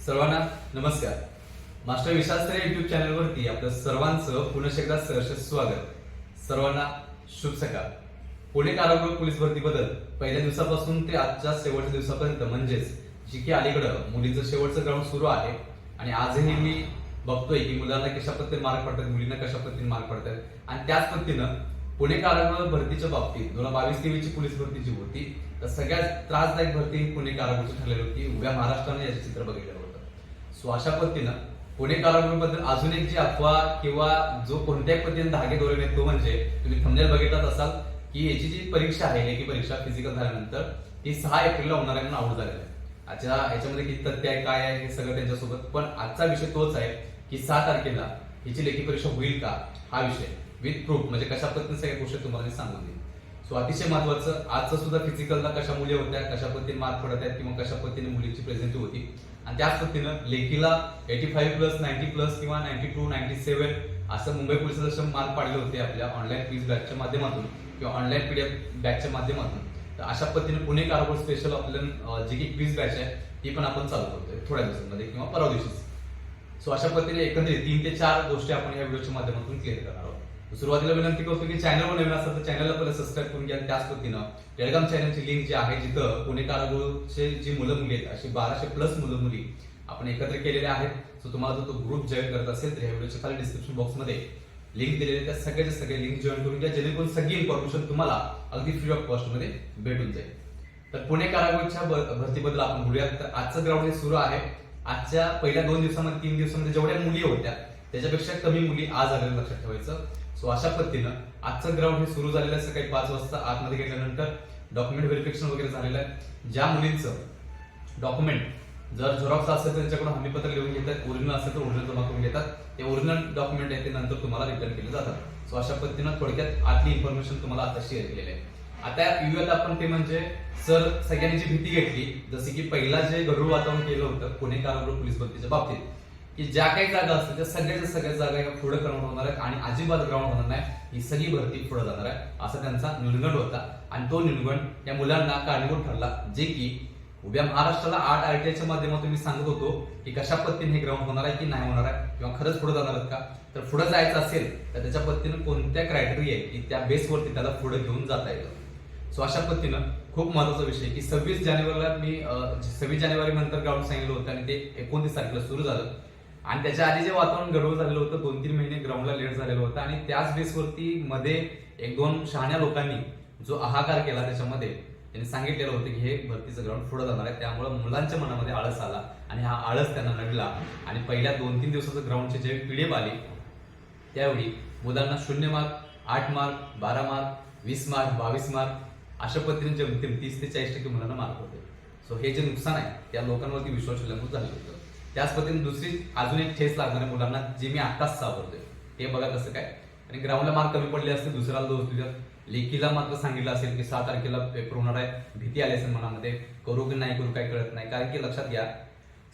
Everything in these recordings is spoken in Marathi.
सर्वांना नमस्कार. मास्टर विशास्त्र युट्यूब चॅनलवरती आपलं सर्वांचं पुन्हा एकदा सहर्ष स्वागत. सर्वांना शुभ सकाळ. पुणे कारागृह पोलीस भरती बदल पहिल्या दिवसापासून ते आजच्या शेवटच्या दिवसापर्यंत म्हणजेच जी की अलीकडं मुलीचं शेवटचं ग्राउंड सुरू आहे आणि आजही मी बघतोय की मुलांना कशा पद्धतीने मार्क पडतात मुलींना कशा पद्धतीने मार्क पडतात आणि त्याच पद्धतीनं पुणे कारागृह भरतीच्या बाबतीत दोन हजार बावीस तेवीसची पोलीस भरती जी होती तर सगळ्यात त्रासदायक भरती पुणे कारागृहची ठरलेली होती. उभ्या महाराष्ट्राने याचे चित्र बघितलं. सो अशा पद्धतीनं पुणे कारागृहाबद्दल अजून एक जी अफवा किंवा जो कोणत्याही पद्धतीने धागे दोरे तो म्हणजे तुम्ही थंबनेल बघितलाच असाल की याची जी परीक्षा आहे लेखी परीक्षा फिजिकल झाल्यानंतर ती सहा एप्रिलला होणार आहे म्हणून आऊट झालेलं आहे. अच्छा याच्यामध्ये किती तथ्य आहे काय आहे हे सगळं त्यांच्यासोबत. पण आजचा विषय तोच आहे की सहा तारखेला हिची लेखी परीक्षा होईल का? हा विषय विथ प्रूफ म्हणजे कशा पद्धतीने सगळ्या गोष्टी तुम्हाला मी सांगून देईल सो अतिशय महत्वाचं. आजचं सुद्धा फिजिकलला कशा मुली होत्या कशा पद्धतीने मार्क पडत आहेत किंवा कशा पद्धतीने मुलीची प्रेझेंटी होती. आणि त्याच पद्धतीनं लेकीला eighty five plus ninety plus किंवा नाईन्टी टू नाईन्टी सेव्हन असं मुंबई पोलिसात जसे मार्क पाडले होते आपल्या ऑनलाईन क्विज बॅचच्या माध्यमातून किंवा ऑनलाईन पीडीएफ बॅचच्या माध्यमातून. तर अशा पद्धतीने पुणे कारवार स्पेशल आपलं जी की क्विज बॅच आहे ती पण आपण चालू करतोय थोड्या दिवसांमध्ये किंवा परवा दिवशीच. सो अशा पद्धतीने एकंदरीत तीन ते चार गोष्टी आपण या व्हिडिओच्या माध्यमातून क्लिअर करणार आहोत. सुरुवातीला विनंती करतो की चॅनलवर नवीन असेल तर चॅनलला पहिलं सबस्क्राईब करून घ्या. त्याच पद्धतीनं टेलिग्राम चॅनलची लिंक जी आहे जिथं पुणे कारागृहचे जी मुलं मुली आहेत अशी बाराशे प्लस मुलं मुली आपण एकत्र केलेले आहेत. सो तुम्हाला जर तो ग्रुप जॉईन करत असेल तर ह्या व्हिडिओच्या खाली डिस्क्रिप्शन बॉक्समध्ये लिंक दिलेले त्या सगळ्याचे सगळे लिंक जॉईन करून घ्या. जेणेकरून सगळी इन्फॉर्मेशन तुम्हाला अगदी फ्री ऑफ कॉस्टमध्ये भेटून जाईल. तर पुणे कारागृहच्या भरतीबद्दल आपण बोलूयात. तर आजचं ग्राउंड हे सुरू आहे. आजच्या पहिल्या दोन दिवसामध्ये तीन दिवसामध्ये जेवढ्या मुली होत्या त्याच्यापेक्षा कमी मुली आज आलेल्या लक्षात ठेवायचं. सो अशा पद्धतीनं आजचं ग्राउंड हे सुरू झालेलं आहे सकाळी पाच वाजता आतमध्ये गेल्यानंतर डॉक्युमेंट व्हेरिफिकेशन वगैरे झालेलं आहे. ज्या मुलींचं डॉक्युमेंट जर झेरॉक्स असेल तर त्यांच्याकडून हमीपत्र लिहून घेतात ओरिजिनल असेल तर ओरिजिनल जमा करून घेतात. ते ओरिजिनल डॉक्युमेंट आहे ते नंतर तुम्हाला रिटर्न केले जातात. सो अशा पद्धतीनं थोडक्यात आतली इन्फॉर्मेशन तुम्हाला आता शेअर केलेली आहे. आता येऊयात आपण ते म्हणजे सर सगळ्यांनी जी भीती घेतली जसे की पहिला जे गरुड वातावरण केलं होतं पुणे कारागृह पोलीस भरतीच्या बाबतीत. की ज्या काही जागा असतील त्या सगळ्याच्या सगळ्या जागा या पुढे ग्राउंड होणार आहेत आणि अजिबात ग्राउंड होणार नाही. ही सगळी भरती पुढे जाणार आहे. असा त्यांचा निर्गण होता. आणि तो निर्गण या मुलांना कारणीभूत ठरला. जे की उभ्या महाराष्ट्राला आठ आरटीआयच्या माध्यमातून मी सांगत होतो की कशा पद्धतीने हे ग्राउंड होणार आहे की नाही होणार आहे किंवा खरंच पुढे जाणार आहेत का? तर पुढे जायचं असेल तर त्याच्या पद्धतीनं कोणत्या क्रायटेरिया आहे की त्या बेसवरती त्याला पुढे घेऊन जाता येतं? सो अशा पद्धतीनं खूप महत्त्वाचा विषय की सव्वीस जानेवारीला मी सव्वीस जानेवारी नंतर ग्राउंड सांगितलं होतं आणि ते एकोणतीस तारखेला सुरू झालं. आणि त्याच्या आधी जे वातावरण गडबड झालेलं होतं दोन तीन महिने ग्राउंडला लेट झालेलं होतं आणि त्याच बेसवरती मध्ये एक दोन शहाण्या लोकांनी जो आहाकार केला त्याच्यामध्ये त्यांनी सांगितलेलं होतं की हे भरतीचं ग्राउंड पुढे जाणार आहे. त्यामुळे मुलांच्या मनामध्ये आळस आला आणि हा आळस त्यांना नडला आणि पहिल्या दोन तीन दिवसाचं ग्राउंडचे जे पीडीएफ आले त्यावेळी मुलांना शून्य मार्क आठ मार्क बारा मार्क वीस मार्क बावीस मार्क अशा पद्धतीने जमतीम तीस ते चाळीस टक्के मुलांना मार्क होते. सो हे जे नुकसान आहे त्या लोकांवरती विश्वास ठेवल्यामुळे झालं होतं. त्याच पद्धतीने दुसरी अजून एक ठेस आहे मुलांना जे मी आत्ताच सावरतोय ते बघा कसं काय. आणि ग्राउंडला मार्क कमी पडले असते दुसऱ्याला दोष दिला. लेखीला मात्र सांगितलं असेल की सहा तारखेला पेपर होणार आहे. भीती आली असेल मनामध्ये. करू की नाही करू काय कळत नाही. कारण की लक्षात घ्या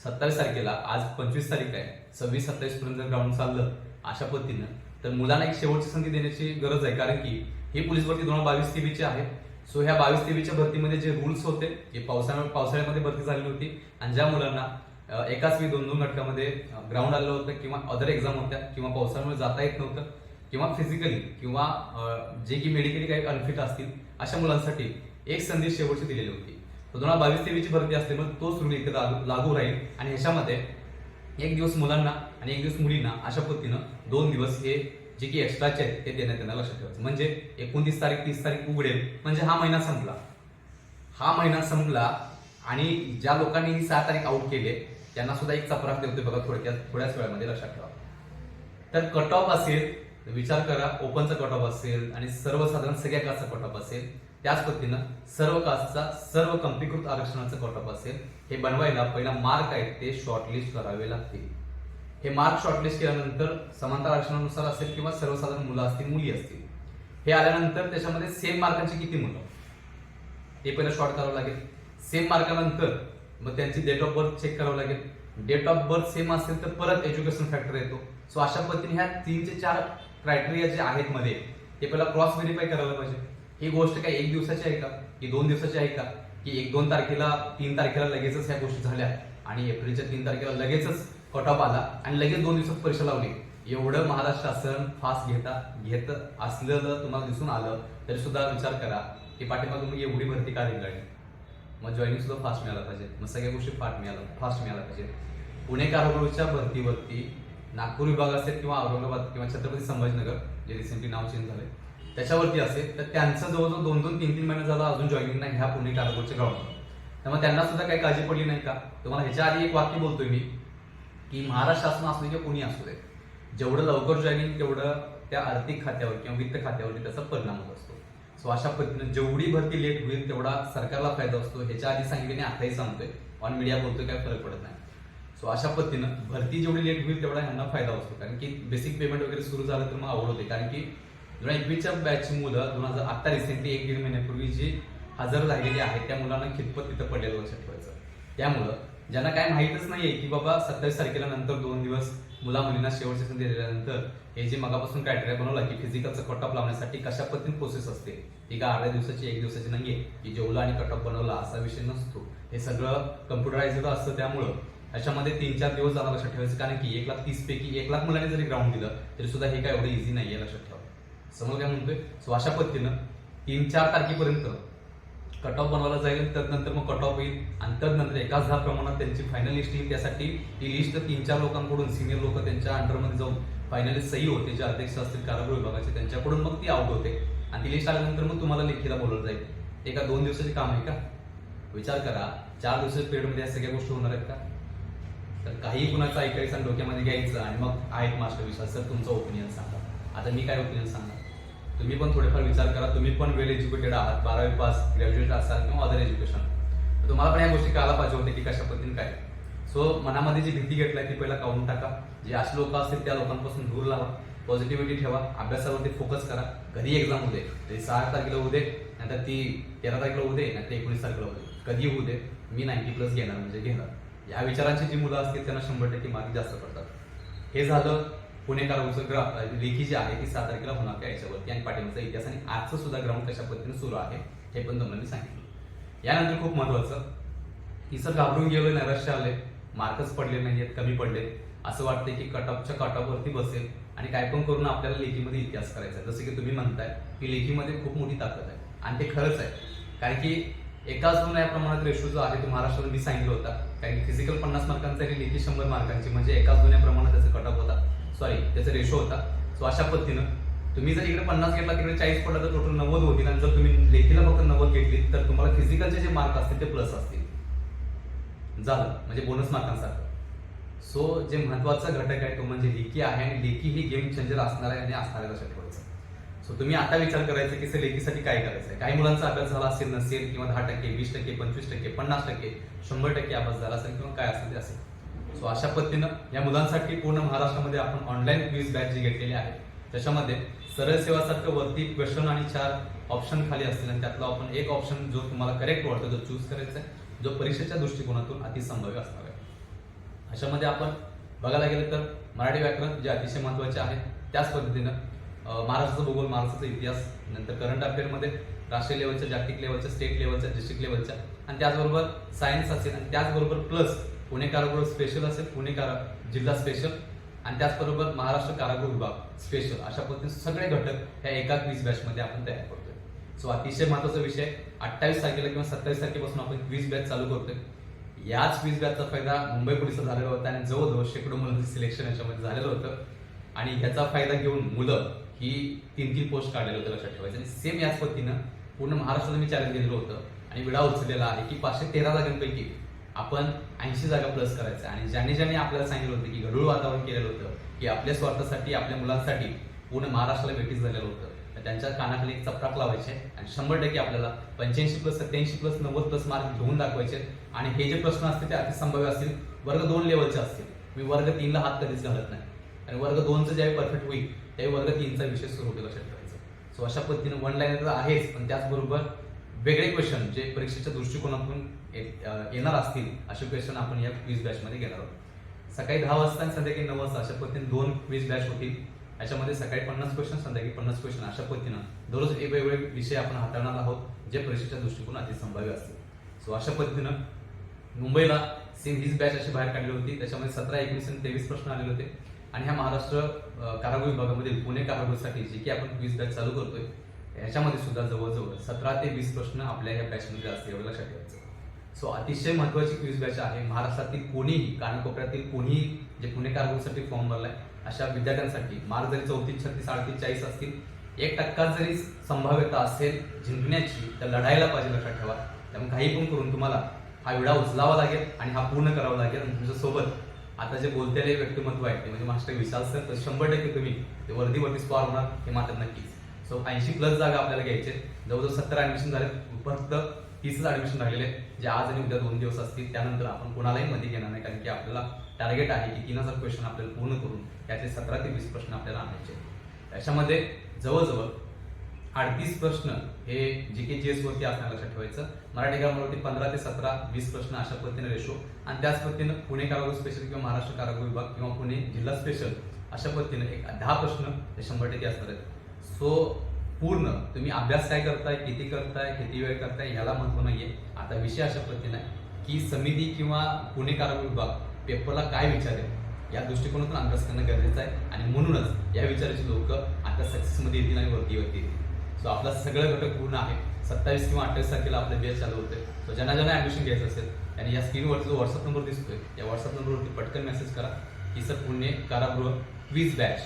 सत्तावीस तारखेला आज पंचवीस तारीख आहे. सव्वीस सत्तावीस पर्यंत जर ग्राउंड चाललं अशा पद्धतीनं. तर मुलांना एक शेवटची संधी देण्याची गरज आहे. कारण की ही पोलीस भरती दोन हजार बावीस तेवीसची आहे सो ह्या बावीस तेवीसच्या भरतीमध्ये जे रूल्स होते हे पावसाळ्या पावसाळ्यामध्ये भरती झालेली होती आणि ज्या मुलांना एकाच वेळी दोन दोन घटकामध्ये ग्राउंड आलं होतं किंवा अदर एक्झाम होत्या किंवा पावसामुळे जाता येत नव्हतं किंवा फिजिकली किंवा जे की मेडिकली काही अनफिट असतील अशा मुलांसाठी एक संधी शेवटची दिलेली होती. तर दोन हजार बावीस तेवीसची भरती असते मग तोच रूल इथे लागू लागू राहील आणि ह्याच्यामध्ये एक दिवस मुलांना आणि एक दिवस मुलींना अशा पद्धतीनं दोन दिवस हे जे की एक्स्ट्राचे आहेत ते देण्यात येणार लक्षात ठेवायचं. म्हणजे एकोणतीस तारीख तीस तारीख उघडेल. म्हणजे हा महिना संपला. हा महिना संपला आणि ज्या लोकांनी ही सहा तारीख आउट केले त्यांना सुद्धा एक चपराक देतोय बघा थोडक्यात थोड्याच वेळामध्ये लक्षात ठेवा. तर कट ऑफ असेल तर विचार करा ओपनचा कट ऑफ असेल आणि सर्वसाधारण सगळ्या कास्टचा कट ऑफ असेल त्याच पद्धतीनं सर्व कास्टचा सर्व कंपीकृत आरक्षणाचा कट ऑफ असेल हे बनवायला पहिला मार्क आहेत ते शॉर्टलिस्ट करावे लागतील. हे मार्क शॉर्टलिस्ट केल्यानंतर समांतर आरक्षणानुसार असेल किंवा सर्वसाधारण मुलं असतील मुली असतील. हे आल्यानंतर त्याच्यामध्ये सेम मार्कांची किती मुलं? ते पहिलं शॉर्ट करावं लागेल. सेम मार्कानंतर मग त्यांची डेट ऑफ बर्थ चेक करावं लागेल. डेट ऑफ बर्थ सेम असेल तर परत एज्युकेशन फॅक्टर येतो. सो अशा पद्धतीने ह्या तीन ते चार क्रायटेरिया जे आहेत मध्ये ते पहिला क्रॉस व्हेरीफाय करायला पाहिजे. ही गोष्ट काय एक दिवसाची आहे का? की दोन दिवसाची आहे का? की एक दोन तारखेला तीन तारखेला लगेचच ह्या गोष्टी झाल्या आणि एप्रिलच्या तीन तारखेला लगेचच कट ऑफ आला आणि लगेच दोन दिवसात परीक्षा लावली. एवढं महाराष्ट्र शासन फास्ट घेता घेत असलेलं तुम्हाला दिसून आलं तरी सुद्धा विचार करा की पाठिंबा तुम्ही एवढी भरती का रेंगाळली? मग जॉईनिंग सुद्धा फास्ट मिळाला पाहिजे. मग सगळ्या गोष्टी फास्ट मिळाला फास्ट मिळाला पाहिजे. पुणे कारागृहच्या भरतीवरती नागपूर विभाग असेल किंवा औरंगाबाद किंवा छत्रपती संभाजीनगर जे रिसेंटली नाव चेंज झाले त्याच्यावरती असेल तर त्यांचं जवळजवळ दोन दोन तीन तीन महिने झाला अजून जॉईनिंग नाही ह्या पुणे कारवारच्या ग्राउंडवर त्यामुळे त्यांना सुद्धा काही काळजी पडली नाही का? तुम्हाला ह्याच्या आधी एक वाक्य बोलतोय मी की महाराष्ट्र शासन असू दे किंवा कुणी असू दे जेवढं लवकर जॉईनिंग तेवढं त्या आर्थिक खात्यावर किंवा वित्त खात्यावरती त्याचा परिणाम होत असतो. सो अशा पद्धतीने जेवढी भरती लेट होईल तेवढा सरकारला फायदा असतो ह्याच्या आधी सांगितले आणि आताही सांगतोय. ऑन मीडिया बोलतोय काय फरक पडत नाही. सो अशा पद्धतीनं भरती जेवढी लेट होईल तेवढा ह्यांना फायदा असतो कारण की बेसिक पेमेंट वगैरे सुरू झालं तर मग आवड होते. कारण की दोन हजार एकवीसच्या बॅचची मुलं दोन हजार आता रिसेंटली एक दीड महिन्यापूर्वी जी हजर झालेली आहेत त्या मुलांना खितपत तिथं पडलेलं लक्षात ठेवायचं. त्यामुळं ज्यांना काय माहीतच नाहीये की बाबा सत्तावीस तारखेला नंतर दोन दिवस मुला मुलींना शेवटचे संधी दिल्यानंतर हे जे मगापासून क्रायटेरिया बनवला की फिजिकलचं कट ऑफ लावण्यासाठी कशा पद्धतीने प्रोसेस असते ती का अर्ध्या दिवसाची एक दिवसाची नाहीये की जेवला आणि कट ऑफ बनवला असा विषय नसतो. हे सगळं कम्प्युटराइज असतं त्यामुळं. याच्यामध्ये तीन चार दिवस जाणार लक्षात ठेवायचं कारण की एक लाख तीस पैकी एक लाख मुलांनी जरी ग्राउंड दिलं तरी सुद्धा हे काय एवढं इझी नाहीये लक्षात ठेवा. समोर काय म्हणतोय? सो अशा पद्धतीनं तीन चार तारखेपर्यंत कट ऑफ बनवला जाईल तर नंतर मग कट ऑफ येईल आणि त्यानंतर एकाच दहा प्रमाणात त्यांची फायनल लिस्ट येईल. त्यासाठी ही लिस्ट तीन चार लोकांकडून सिनियर लोक त्यांच्या अंडरमध्ये जाऊन फायनली सही होते जे अध्यक्ष असतील कारागृह विभागाचे त्यांच्याकडून मग ती आउट होते. आणि ती लिस्ट आल्यानंतर मग तुम्हाला लेखीला बोलवलं जाईल. एका दोन दिवसाचे काम आहे का? विचार करा. चार दिवसाच्या पिरियडमध्ये या सगळ्या गोष्टी होणार आहेत का? तर काही कुणाचं ऐकायचं आणि डोक्यामध्ये घ्यायचं आणि मग आहेत मास्टर विश्वास. सर तुमचं ओपिनियन सांगा. आता मी काय ओपिनियन सांगा तुम्ही पण थोडेफार विचार करा. तुम्ही पण वेल एज्युकेटेड आहात. बारावी पास ग्रॅज्युएट असाल किंवा अदर एज्युकेशन तर तुम्हाला पण या गोष्टी कळायला पाहिजे होते की कशा पद्धतीने काय सो मनामध्ये जी भीती घेतलाय ती पहिला काढून टाका. जे असे लोक असतील त्या लोकांपासून दूर लावा पॉझिटिव्हिटी ठेवा. अभ्यासावरती फोकस करा. घरी एक्झाम होऊ दे. ते सहा तारखेला होऊ दे. नंतर ती तेरा तारखेला होऊ दे. नाहीतर एकोणीस तारखेला होऊ दे. कधी होऊ दे. मी नाईन्टी प्लस घेणार म्हणजे घेणार. या विचारांची जी मुलं असतील त्यांना शंभर टक्के मार्क जास्त पडतात. हे झालं. पुणेकार ग्रह लेखी जे आहे ती सात तारखेला होणार का याच्यावरती? आणि पाठिंबाचा इतिहास आणि आजचं सुद्धा ग्राउंड कशा पद्धतीने सुरू आहे हे पण तुम्हाला मी सांगितलं. यानंतर खूप महत्वाचं की सर घाबरून गेलो नैराश्य आले मार्कच पडले नाहीयेत कमी पडले. असं वाटतंय की कट ऑफच्या कट बसेल आणि काय पण करून आपल्याला लेखीमध्ये इतिहास करायचा आहे. जसं की तुम्ही म्हणताय की लेखीमध्ये खूप मोठी ताकद आहे. आणि ते खरंच आहे. कारण की एकाच दोन या प्रमाणात रेशो जो आहे तो महाराष्ट्राला मी सांगितलं होता. कारण की फिजिकल पन्नास मार्कांचा आणि लेखी शंभर मार्कांची म्हणजे एकाच दोन या प्रमाणात त्याचा कट ऑफ होता. सॉरी त्याचा रेशो होता. सो अशा पद्धतीनं तुम्ही जर इकडे पन्नास घेतला तिकडे चाळीस पडला तर टोटल नव्वद होतील. आणि जर तुम्ही लेखीला फक्त नव्वद घेतली तर तुम्हाला फिजिकलचे जे मार्क असतील ते प्लस असतील. झालं. म्हणजे बोनस मार्कांसारखं सो जे महत्त्वाचा घटक आहे तो म्हणजे लेखी आहे. आणि लेखी ही गेम चेंजर असणार आहे आणि असणार आहे लक्षात ठेवायचं सो तुम्ही आता विचार करायचा की सर लेखीसाठी काय करायचं आहे? काही मुलांचा अभ्यास झाला असेल नसेल किंवा दहा टक्के वीस टक्के पंचवीस टक्के पन्नास टक्के शंभर टक्के अभ्यास झाला असेल किंवा काय असेल ते असेल. सो अशा पद्धतीनं या मुलांसाठी पूर्ण महाराष्ट्रामध्ये आपण ऑनलाईन क्विज बॅच जी घेतलेली आहे त्याच्यामध्ये सरळ सेवासारखं वरती क्वेश्चन आणि चार ऑप्शन खाली असतील आणि त्यातला आपण एक ऑप्शन जो तुम्हाला करेक्ट वाटतो तो चूज करायचा आहे जो परीक्षेच्या दृष्टिकोनातून अतिसंभाव्य असणार आहे अशामध्ये आपण बघायला गेलं तर मराठी व्याकरण जे अतिशय महत्त्वाचे आहे त्याच पद्धतीनं महाराष्ट्राचा भूगोल महाराष्ट्राचा इतिहास नंतर करंट अफेअरमध्ये राष्ट्रीय लेवलच्या जागतिक लेवलच्या स्टेट लेवलच्या डिस्ट्रिक्ट लेवलच्या आणि त्याचबरोबर सायन्स असेल आणि त्याचबरोबर प्लस पुणे कारागृह स्पेशल असेल पुणे कारा जिल्हा स्पेशल आणि त्याचबरोबर महाराष्ट्र कारागृह विभाग स्पेशल अशा पद्धतीने सगळे घटक ह्या एका वीज बॅचमध्ये आपण तयार करतोय. सो अतिशय महत्त्वाचा विषय अठ्ठावीस तारखेला किंवा सत्तावीस तारखेपासून आपण वीज बॅच चालू करतोय. याच वीज बॅचचा फायदा मुंबई पोलिसचा झालेला होता आणि जवळजवळ शेकडो मुलांचं सिलेक्शन याच्यामध्ये झालेलं होतं. आणि ह्याचा फायदा घेऊन मुलं ही तीन तीन पोस्ट काढलेलं होतं लक्षात ठेवायचं. आणि सेम याच पद्धतीनं पूर्ण महाराष्ट्राला मी चॅलेंज दिलेलं होतं. आणि विडा उचललेला आहे की पाचशे तेरा जागांपैकी आपण ऐंशी जागा प्लस करायचं आणि ज्याने ज्याने आपल्याला सांगितलं होतं की गढूळ वातावरण केलेलं होतं की आपल्या स्वार्थासाठी आपल्या मुलांसाठी पूर्ण महाराष्ट्राला भेटीस झालेलं होतं तर त्यांच्या कानाखाली एक चपराक लावायचे आणि शंभर टक्के आपल्याला पंच्याऐंशी प्लस सत्याऐंशी प्लस नव्वद प्लस मार्क घेऊन दाखवायचे. आणि हे जे प्रश्न असतील ते अतिसंभाव्य असतील. वर्ग दोन लेवलचे असतील. मी वर्ग तीनला हात कधीच घालत नाही. आणि वर्ग दोनचं ज्यावेळी परफेक्ट होईल त्यावेळी वर्ग तीनचा विषय सुरू होतो लक्षात ठेवायचं सो अशा पद्धतीने वन लाईन तर आहेच पण त्याचबरोबर वेगळे क्वेश्चन जे परीक्षेच्या दृष्टिकोनातून ये- येणार असतील असे क्वेश्चन आपण या क्विज बॅचमध्ये घेणार आहोत. सकाळी दहा वाजता आणि संध्याकाळी नऊ वाजता अशा पद्धतीने दोन क्विज बॅच होतील. याच्यामध्ये सकाळी पन्नास क्वेश्चन संध्याकाळी पन्नास क्वेश्चन अशा पद्धतीनं दररोज वेगवेगळे विषय आपण हाताळणार आहोत जे परीक्षेच्या दृष्टिकोन अतिसंभाव्य असतील. सो अशा पद्धतीनं मुंबईला सेम हीच बॅच अशी बाहेर काढली होती. त्याच्यामध्ये सतरा एकोणीस आणि तेवीस प्रश्न आलेले होते. आणि ह्या महाराष्ट्र कारागृह विभागामधील पुणे कारागृहसाठी जी की आपण क्विज बॅच चालू करतोय याच्यामध्ये सुद्धा जवळजवळ सतरा ते वीस प्रश्न आपल्या या बॅचमध्ये असते एवढं लक्षात ठेवायचं. सो अतिशय महत्वाची क्विज बॅच आहे. महाराष्ट्रातील कोणीही कानकोपऱ्यातील कोणीही जे पुणे कारागृहासाठी फॉर्म भरलाय अशा विद्यार्थ्यांसाठी मार्क जरी चौतीस छत्तीस अडतीस चाळीस असतील एक टक्का जरी संभाव्यता असेल जिंकण्याची तर लढायला पाहिजे लक्षात ठेवा. त्यामुळे काही पण करून तुम्हाला हा विडा उचलावा लागेल आणि हा पूर्ण करावा लागेल. आणि तुमच्यासोबत आता जे बोलतेले व्यक्तिमत्व आहे ते म्हणजे मास्टर विशाल सर तर शंभर टक्के तुम्ही ते वर्दीवरती स्पॉर होणार हे मात्र नक्कीच. सो ऐंशी प्लस जागा आपल्याला घ्यायचे. जवळजवळ सत्तर ऍडमिशन झाले. फक्त तीसच ऍडमिशन राहिलेले जे आज आणि उद्या दोन दिवस असतील. त्यानंतर आपण कोणालाही मध्ये घेणार नाही कारण की आपल्याला टार्गेट आहे की तीन हजार क्वेश्चन आपल्याला पूर्ण करून त्याचे सतरा ते वीस प्रश्न आपल्याला आणायचे त्याच्यामध्ये जवळजवळ अडतीस प्रश्न हे जी के जी एस वरती असणार लक्षात ठेवायचं. मराठी ग्रामरवरती पंधरा ते सतरा वीस प्रश्न अशा पद्धतीने रेशो आणि त्याच पद्धतीनं पुणे कारागृह स्पेशल किंवा महाराष्ट्र कारागृह विभाग किंवा पुणे जिल्हा स्पेशल अशा पद्धतीने एक दहा प्रश्न हे शंभर टक्के असणार आहेत. सो पूर्ण. तुम्ही अभ्यास काय करताय किती करताय किती वेळ करताय ह्याला महत्त्व नाहीये. आता विषय अशा पद्धतीने आहे की समिती किंवा पुणे कारागृह विभाग पेपरला काय विचारेल या दृष्टिकोनातून अभ्यास करणं गरजेचं आहे. आणि म्हणूनच या विचाराची लोक आता सक्सेसमध्ये येतील आणि वरती वरती येतील. सो आपला सगळं घटक पूर्ण आहे. सत्तावीस किंवा अठ्ठावीस तारखेला आपलं बेस चालू होते सो ज्यांना ज्यांना ॲडमिशन घ्यायचं असेल आणि या स्क्रीनवरती जो व्हॉट्सअप नंबर दिसतोय या व्हॉट्सअप नंबरवरती पटकन मेसेज करा की सर पुणे कारागृह क्वीज बॅच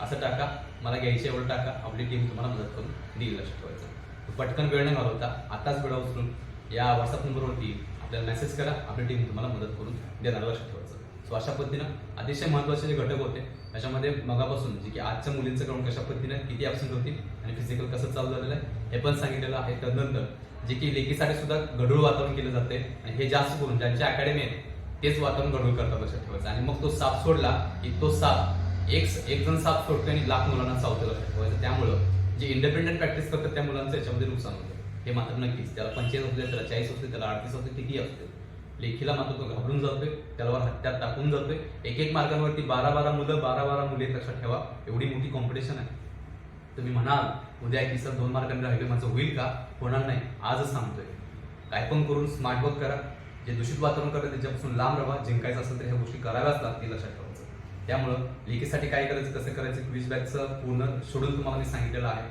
असं टाका. मला घ्यायचे एवढं टाका आपली टीम तुम्हाला मदत करून देईल लक्षात ठेवायचं. पटकन वेळ न घालवता आताच वेळा उचलून या व्हॉट्सअप नंबरवरती आपल्याला मेसेज करा आपली टीम तुम्हाला मदत करून देणार लक्षात ठेवायचं. सो अशा पद्धतीनं अतिशय महत्त्वाचे जे घटक होते त्याच्यामध्ये मगापासून जे की आजच्या मुलींचं ग्राउंड कशा पद्धतीने किती ॲबसेंट होती आणि फिजिकल कसं चालू झालेलं आहे हे पण सांगितलेलं आहे. तदनंतर जे की लेखीसाठी सुद्धा गढूळ वातावरण केलं जाते आणि हे जास्त करून ज्यांची अकॅडमी आहे तेच वातावरण गढूळ करतात लक्षात ठेवायचं. आणि मग तो साप सोडला की तो साप एक एक जण साप सोडतो आणि लाख मुलांना चावतो लक्षात त्यामुळं जे इंडिपेंडेंट प्रॅक्टिस करतात त्या मुलांचं याच्यामध्ये नुकसान होतं. हे मात्र नक्कीच. त्याला पंचेचाळीस असते त्याला चाळीस असते त्याला अडतीस असते किती असते लेखीला मात्र तो घाबरून जातोय त्याला हत्यात टाकून जातोय. एक एक मार्गांवरती बारा बारा मुलं बारा बारा मुले लक्षात ठेवा. एवढी मोठी कॉम्पिटिशन आहे. तुम्ही म्हणाल उद्या की सर दोन मार्कांनी राहिले माझं होईल का? होणार नाही. आजच सांगतोय. काय पण करून स्मार्ट वर्क करा. जे दूषित वातावरण करतात त्याच्यापासून लांब राहा. जिंकायचं असेल तर ह्या गोष्टी कराव्याच लागतील लक्षात ठेवा. त्यामुळं लेखीसाठी काय करायचं कसं करायचं क्विज बॅगचं पूर्ण शेड्यूल तुम्हाला मी सांगितलेलं आहे.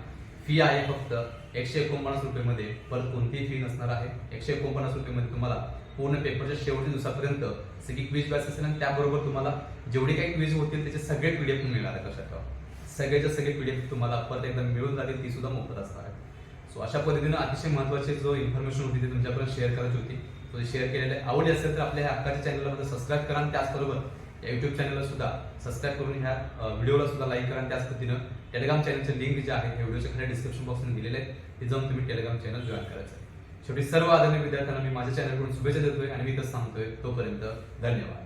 फी आहे फक्त एकशे एकोणपन्नास रुपयेमध्ये. परत कोणतीही फी नसणार आहे. एकशे एकोणपन्नास रुपयेमध्ये तुम्हाला पूर्ण पेपरच्या शेवटच्या दिवसापर्यंत सगळी क्विज बॅच असेल आणि त्याबरोबर तुम्हाला जेवढे काही क्विज होतील त्याचे सगळे पीडीएफ मिळणार आहे लक्षात सगळ्याच्या सगळे पीडीएफ तुम्हाला परत एकदा मिळून जातील ती सुद्धा मोफत असणार आहे सो अशा पद्धतीनं अतिशय महत्वाची जो इन्फॉर्मेशन होती ती तुमच्यापर्यंत शेअर करायची होती. शेअर केलेलं आवडली असेल तर आपल्या ह्या हक्काच्या चॅनलमध्ये सबस्क्राईब करा आणि त्याचबरोबर या युट्यूब चॅनलला सुद्धा सबस्क्राईब करून ह्या व्हिडिओला सुद्धा लाईक करा त्याच पद्धतीनं टेलिग्राम चॅनलचे लिंक जे आहे हे व्हिडिओच्या खाली डिस्क्रिप्शन बॉक्समध्ये दिलेले आहे ते जाऊन तुम्ही टेलिग्राम चॅनल जॉईन करायचं आहे. शेवटी सर्व आदरणीय विद्यार्थ्यांना मी माझ्या चॅनलकडून शुभेच्छा देतोय आणि मी कसं सांगतोय तोपर्यंत धन्यवाद.